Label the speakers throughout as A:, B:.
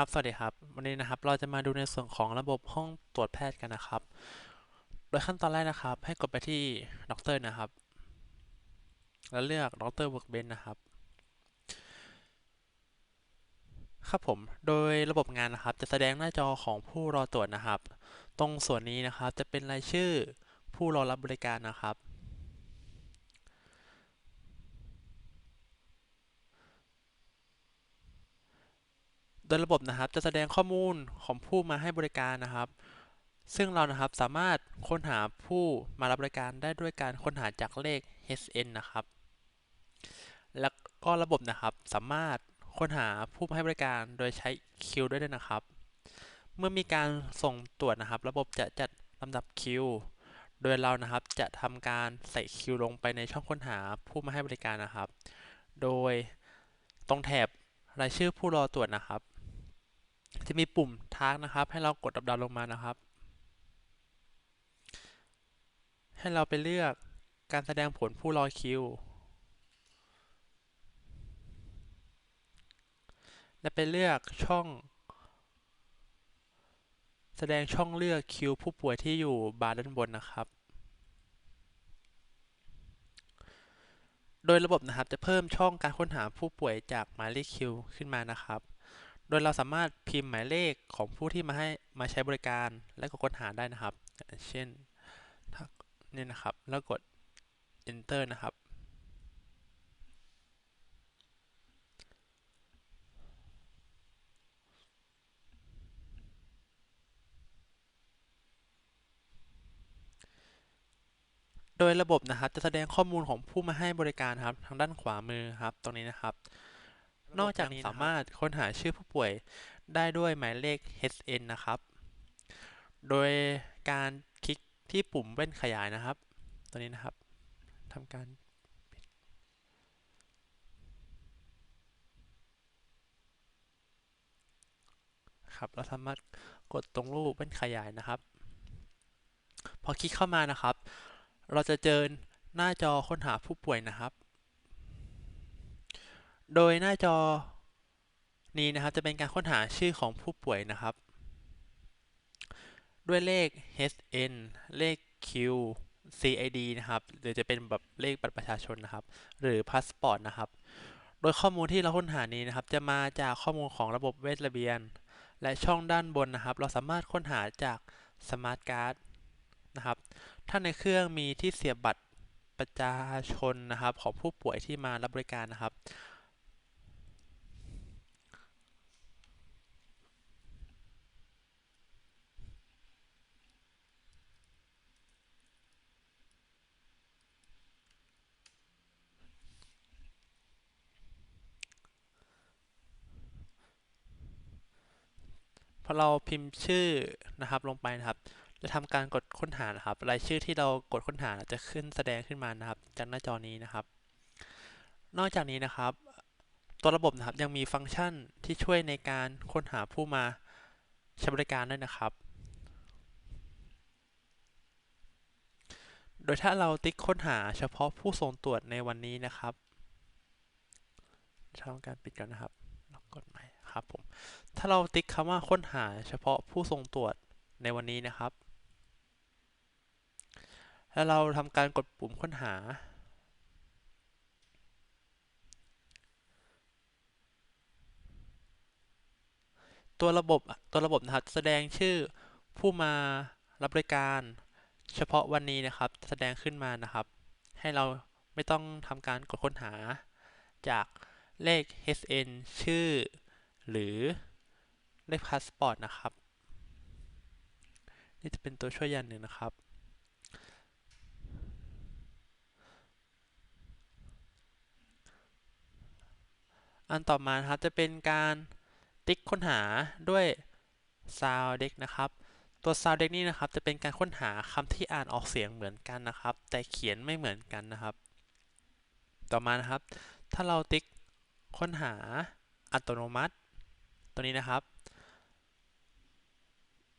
A: ครับ สวัสดีครับ วันนี้นะครับ เราจะมาดูในส่วนของระบบห้องตรวจแพทย์กันนะครับ โดยขั้นตอนแรกนะครับ ให้กดไปที่ด็อกเตอร์นะครับ แล้วเลือกด็อกเตอร์เวิร์กเบนนะครับ ครับผม โดยระบบงานนะครับ จะแสดงหน้าจอของผู้รอตรวจนะครับ ตรงส่วนนี้นะครับ จะเป็นรายชื่อผู้รอรับบริการนะครับ โดยระบบนะครับจะแสดงข้อมูลของผู้มาให้บริการนะครับ ซึ่งเรานะครับสามารถค้นหาผู้มารับบริการได้ด้วยการค้นหาจากเลข HN นะครับ แล้วก็ระบบนะครับสามารถค้นหาผู้มาให้บริการโดยใช้คิวด้วยด้วยนะครับ เมื่อมีการส่งตรวจนะครับ ระบบจะจัดลำดับคิวโดยเรานะครับจะทำการใส่คิวลงไปในช่องค้นหาผู้มาให้บริการนะครับ โดยตรงแถบรายชื่อผู้รอตรวจนะครับ จะมีปุ่มทากนะครับ ให้เรากดดับดาวลงมานะครับ ให้เราไปเลือกการแสดงผลผู้รอคิว และไปเลือกช่อง แสดงช่องเลือกคิวผู้ป่วยที่อยู่บาร์ด้านบนนะครับ โดยระบบนะครับจะเพิ่มช่องการค้นหาผู้ป่วยจากหมายเลขคิวขึ้นมานะครับ โดยเราสามารถพิมพ์หมายเลขของผู้ที่มาให้มาใช้บริการและก็ค้นหาได้นะครับ เช่นนี่นะครับ แล้วกด enter นะครับ โดยระบบนะครับจะแสดงข้อมูลของผู้มาให้บริการครับ ทางด้านขวามือครับ ตรงนี้นะครับ นอกจากนี้สามารถค้นหาชื่อผู้ป่วยได้ด้วยหมายเลข HN นะครับ โดยการคลิกที่ปุ่มเว้นขยายนะครับ ตัวนี้นะครับทำการปิดครับเราสามารถกดตรงรูปเว้นขยายนะครับ พอคลิกเข้ามานะครับ เราจะเจอหน้าจอค้นหาผู้ป่วยนะครับ โดยหน้าจอนี้นะครับจะเป็นการค้นหาชื่อของผู้ป่วยนะครับ ด้วยเลข HN เลข Q CID นะครับ หรือจะเป็นแบบเลขบัตรประชาชนนะครับ หรือพาสปอร์ตนะครับ โดยข้อมูลที่เราค้นหานี้นะครับ จะมาจากข้อมูลของระบบเวทระเบียน และช่องด้านบนนะครับ เราสามารถค้นหาจากสมาร์ทการ์ดนะครับ ถ้าในเครื่องมีที่เสียบบัตรประชาชนนะครับ ของผู้ป่วยที่มารับบริการนะครับ พอเราพิมพ์ชื่อนะครับลงไปนะครับ จะทำการกดค้นหานะครับ รายชื่อที่เรากดค้นหาจะขึ้นแสดงขึ้นมานะครับ จากหน้าจอนี้นะครับ นอกจากนี้นะครับ ตัวระบบนะครับยังมีฟังก์ชันที่ช่วยในการค้นหาผู้มาใช้บริการด้วยนะครับ โดยถ้าเราติ๊กค้นหาเฉพาะผู้ส่งตรวจในวันนี้นะครับทำการปิดก่อนนะครับกดใหม่ ครับผมถ้าเราติ๊กคำว่าค้นหาเฉพาะผู้ส่งตรวจในวันนี้นะครับ แล้วเราทำการกดปุ่มค้นหา ตัวระบบตัวระบบนะครับแสดงชื่อผู้มารับบริการ เฉพาะวันนี้นะครับ แสดงขึ้นมานะครับ ให้เราไม่ต้องทำการกดค้นหาจากเลข HN ชื่อ หรือเลขพาสปอร์ตนะครับ นี่จะเป็นตัวช่วยอย่างหนึ่งนะครับ อันต่อมาครับจะเป็นการติ๊กค้นหาด้วย Soundex นะครับ ตัว Soundex นี่นะครับจะเป็นการค้นหาคำที่อ่านออกเสียงเหมือนกันนะครับ แต่เขียนไม่เหมือนกันนะครับ ต่อมานะครับ ถ้าเราติ๊กค้นหาอัตโนมัติ ตัวนี้นะครับ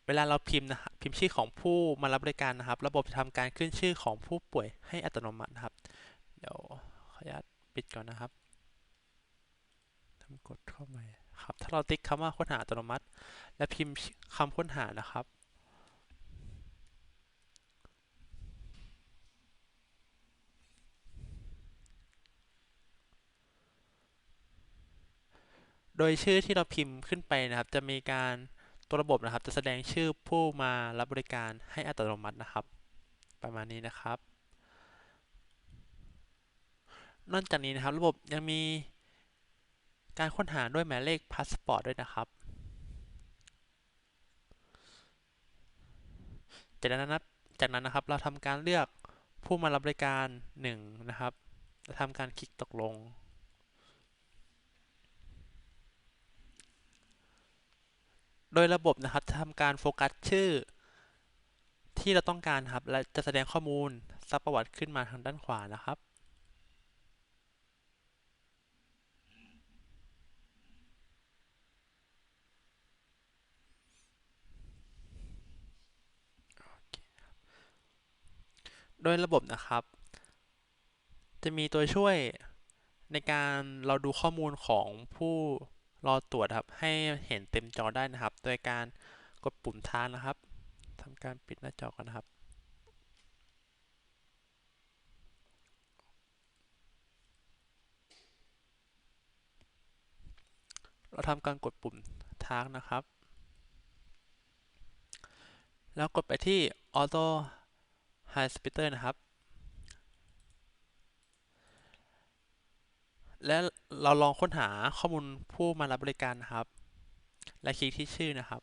A: เวลาเราพิมพ์นะครับพิมพ์ชื่อของผู้มารับบริการนะครับ ระบบจะทำการขึ้นชื่อของผู้ป่วยให้อัตโนมัตินะครับ เดี๋ยวขออนุญาตปิดก่อนนะครับทำกดเข้าไปครับ ถ้าเราติ๊กคำว่าค้นหาอัตโนมัติ และพิมพ์คำค้นหานะครับ โดยชื่อที่เราพิมพ์ขึ้นไปนะครับ จะมีการตัวระบบนะครับ จะแสดงชื่อผู้มารับบริการให้อัตโนมัตินะครับ ประมาณนี้นะครับ นอกจากนี้นะครับ ระบบยังมีการค้นหาด้วยหมายเลขพาสปอร์ตด้วยนะครับจากนั้นนะจากนั้นนะครับ เราทำการเลือกผู้มารับบริการ 1 นะครับและทำการคลิกตกลง โดยระบบนะครับจะทำการโฟกัสชื่อ ที่เราต้องการครับ และจะแสดงข้อมูลซักประวัติขึ้นมาทางด้านขวานะครับโดยระบบนะครับ จะมีตัวช่วยในการเราดูข้อมูลของผู้ รอตรวจครับ ให้เห็นเต็มจอได้นะครับ โดยการกดปุ่มท้านะครับทำการปิดหน้าจอก่อนนะครับเราทำการกดปุ่มท้านะครับ แล้วกดไปที่ Auto High Splitter นะครับ และเราลองค้นหาข้อมูลผู้มารับบริการนะครับ และคลิกที่ชื่อนะครับ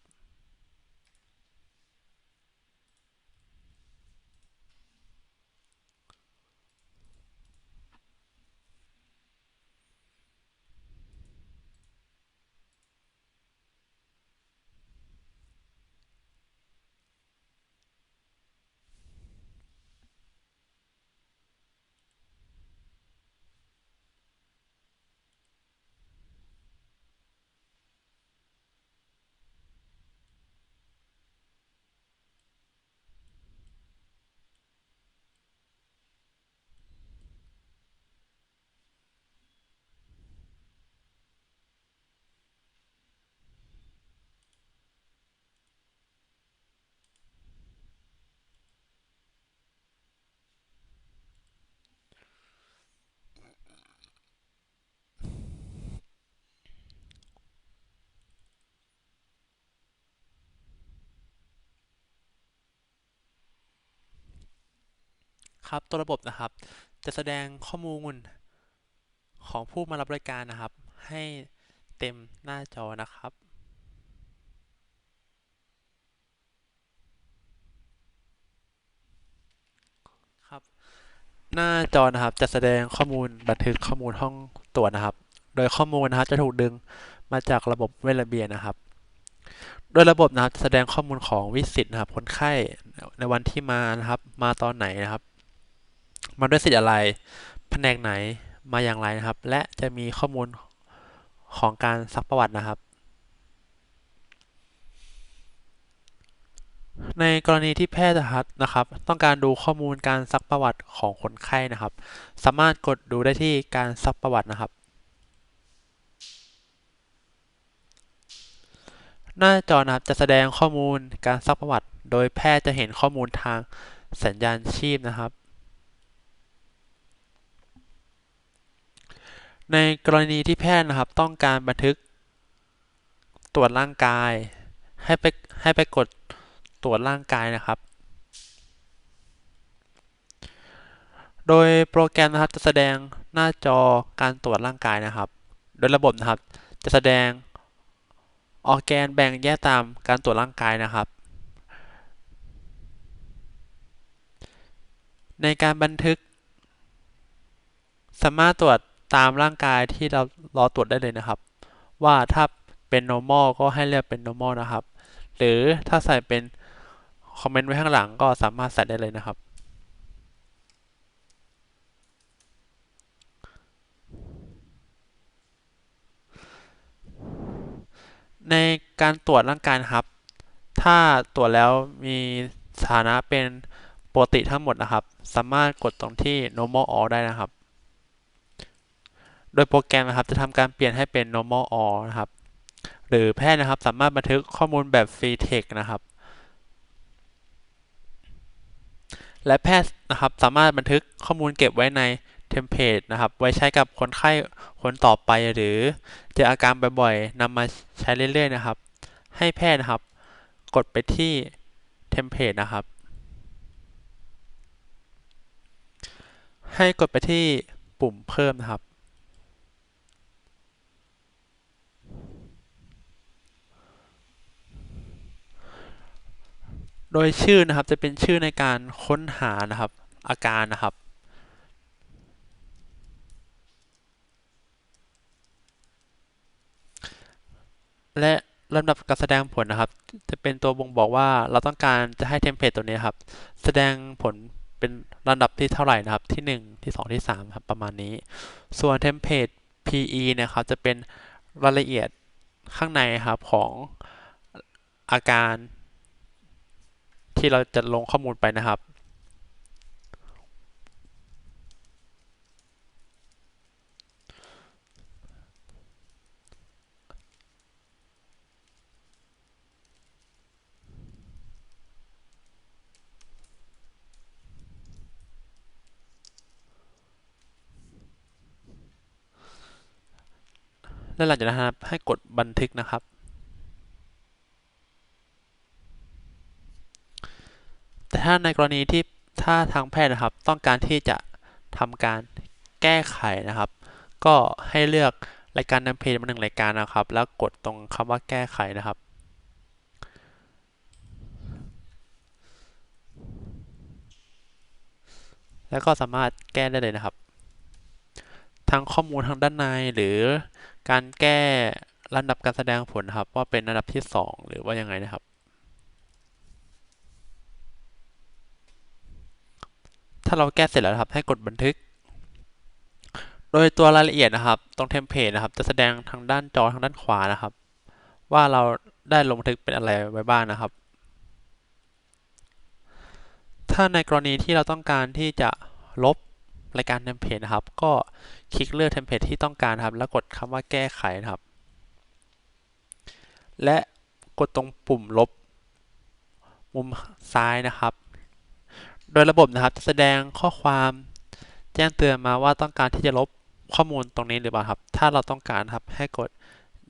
A: ครับตัวระบบนะครับ จะแสดงข้อมูลของผู้มารับบริการนะครับ ให้เต็มหน้าจอนะครับ ครับ หน้าจอนะครับจะแสดงข้อมูลบันทึกข้อมูลห้องตรวจนะครับ โดยข้อมูลนะครับจะถูกดึงมาจากระบบเวลเบียนนะครับ โดยระบบนะครับจะแสดงข้อมูลของวิสิตนะครับคนไข้ในวันที่มานะครับ มาตอนไหนนะครับ มาด้วยสิทธิ์อะไร แผนกไหนมาอย่างไรนะครับ และจะมีข้อมูลของการซักประวัตินะครับ ในกรณีที่แพทย์นะครับ ต้องการดูข้อมูลการซักประวัติของคนไข้นะครับ สามารถกดดูได้ที่การซักประวัตินะครับ หน้าจอนะครับจะแสดงข้อมูลการซักประวัติ โดยแพทย์จะเห็นข้อมูลทางสัญญาณชีพนะครับ ในกรณีที่แพทย์นะครับต้องการบันทึกตรวจร่างกาย ให้ไปให้ไปกดตรวจร่างกายนะครับ โดยโปรแกรมนะครับจะแสดงหน้าจอการตรวจร่างกายนะครับ โดยระบบนะครับจะแสดงออร์แกนแบ่งแยกตามการตรวจร่างกายนะครับ ในการบันทึก สามารถตรวจ ตามร่างกายที่เรารอตรวจได้เลยนะครับ ว่าถ้าเป็น normal ก็ให้เลือกเป็น normal นะครับ หรือถ้าใส่เป็น คอมเมนต์ไว้ข้างหลังก็สามารถใส่ได้เลยนะครับ ในการตรวจร่างกายนะครับ ถ้าตรวจแล้วมีสถานะเป็นปกติทั้งหมดนะครับ สามารถกดตรงที่ normal all ได้นะครับ โดยโปรแกรมนะครับจะทำการเปลี่ยนให้เป็น normal all นะครับ หรือแพทย์นะครับสามารถบันทึกข้อมูลแบบฟรีเทคนะครับ และแพทย์นะครับสามารถบันทึกข้อมูลเก็บไว้ในเทมเพลตนะครับ ไว้ใช้กับคนไข้คนต่อไปหรือเจออาการบ่อยๆนำมาใช้เรื่อยๆนะครับ ให้แพทย์นะครับ กดไปที่เทมเพลตนะครับ ให้กดไปที่ปุ่มเพิ่มนะครับ โดยชื่อนะครับจะเป็นชื่อในการค้นหานะครับ อาการนะครับ และลำดับการแสดงผลนะครับ จะเป็นตัวบ่งบอกว่าเราต้องการจะให้เทมเพลตตัวนี้ครับ แสดงผลเป็นลำดับที่เท่าไหร่นะครับที่ 1 ที่ 2 ที่3ครับประมาณนี้ ส่วนเทมเพลต PE นะครับจะเป็นรายละเอียดข้างในครับของอาการ ที่เราจะลงข้อมูลไปนะครับ และหลังจากนั้นให้กดบันทึกนะครับ แต่ ถ้าในกรณีที่ถ้าทางแพทย์นะครับ ต้องการที่จะทำการแก้ไขนะครับ ก็ให้เลือกรายการนำเพจมาหนึ่งรายการนะครับ แล้วกดตรงคำว่าแก้ไขนะครับ แล้วก็สามารถแก้ได้เลยนะครับ ทั้งข้อมูลทางด้านในหรือการแก้ลำดับการแสดงผลครับ ว่าเป็นระดับที่ 2 หรือว่ายังไงนะครับ ถ้าเราแก้เสร็จแล้วครับให้กดบันทึก โดยตัวรายละเอียดนะครับ ตรงเทมเพลตนะครับ จะแสดงทางด้านจอทางด้านขวานะครับ ว่าเราได้ลงบันทึกเป็นอะไรไว้บ้างนนะครับ ถ้าในกรณีที่เราต้องการที่จะลบรายการเทมเพลตนะครับ ก็คลิกเลือกเทมเพลตที่ต้องการครับ แล้วกดคำว่าแก้ไขนะครับ และกดตรงปุ่มลบ มุมซ้ายนะครับ โดยระบบนะครับจะแสดงข้อความแจ้งเตือนมาว่าต้องการที่จะลบข้อมูลตรงนี้หรือเปล่าครับ ถ้าเราต้องการครับให้กด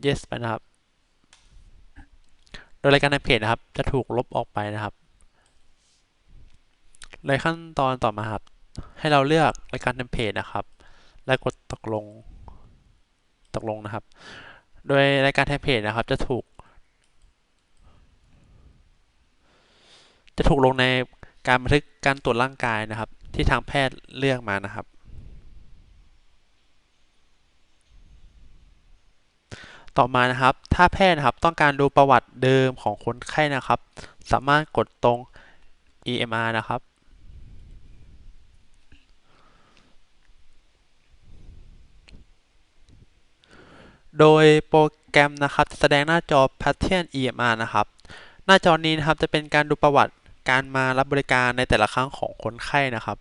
A: yes ไปนะครับ โดยรายการในเพจนะครับ จะถูกลบออกไปนะครับในขั้นตอนต่อมาครับ ให้เราเลือกรายการเทมเพลตนะครับ และกดตกลง ตกลงนะครับ โดยรายการเทมเพลตนะครับ จะถูก จะถูกลงใน การบันทึกการตรวจร่างกายนะครับ ที่ทางแพทย์เลือกมานะครับ ต่อมานะครับ ถ้าแพทย์นะครับต้องการดูประวัติเดิมของคนไข้นะครับ สามารถกดตรง EMR นะครับโดยโปรแกรมนะครับจะแสดงหน้าจอ Pattern EMR นะครับ หน้าจอนี้นะครับจะเป็นการดูประวัติ การมารับบริการในแต่ละครั้งของคนไข้นะครับ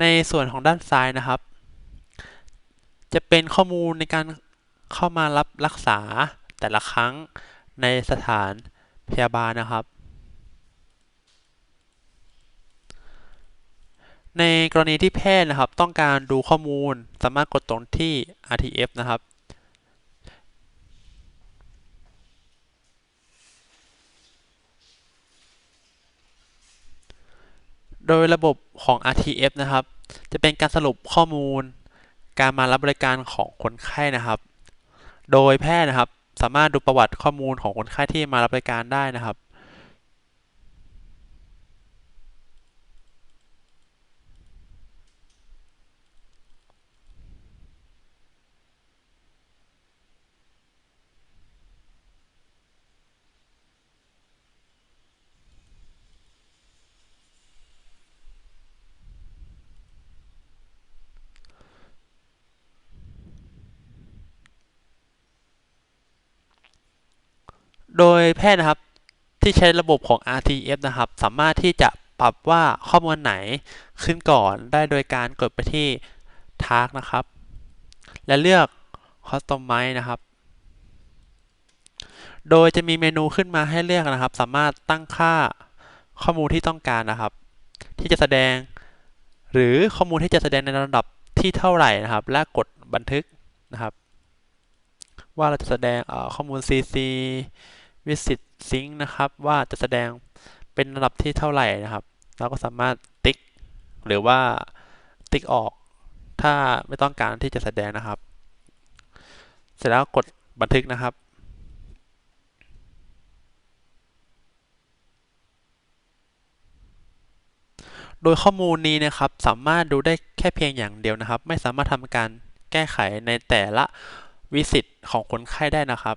A: ในส่วนของด้านซ้ายนะครับ จะเป็นข้อมูลในการเข้ามารับรักษาแต่ละครั้งในสถานพยาบาลนะครับ ในกรณีที่แพทย์นะครับ ต้องการดูข้อมูลสามารถกดตรงที่ RTF นะครับ โดยระบบของ RTF นะครับ จะเป็นการสรุปข้อมูล การมารับบริการของคนไข้นะครับ โดยแพทย์นะครับ สามารถดูประวัติข้อมูลของคนไข้ที่มารับบริการได้นะครับ โดยแพทย์นะครับที่ใช้ระบบของ RTF นะครับ สามารถที่จะปรับว่าข้อมูลไหนขึ้นก่อนได้โดยการกดไปที่ Task นะครับ และเลือก Customize นะครับ โดยจะมีเมนูขึ้นมาให้เลือกนะครับ สามารถตั้งค่าข้อมูลที่ต้องการนะครับ ที่จะแสดง หรือข้อมูลที่จะแสดงในระดับที่เท่าไหร่นะครับ และกดบันทึกนะครับ ว่าเราจะแสดงข้อมูล CC Visit Sync นะครับ ว่าจะแสดงเป็นระดับที่เท่าไหร่นะครับ เราก็สามารถติ๊ก หรือว่าติ๊กออก ถ้าไม่ต้องการที่จะแสดงนะครับ เสร็จแล้วกดบันทึกนะครับโดยข้อมูลนี้นะครับสามารถดูได้แค่เพียงอย่างเดียวนะครับ ไม่สามารถทำการแก้ไขในแต่ละวิสิตของคนไข้ได้นะครับ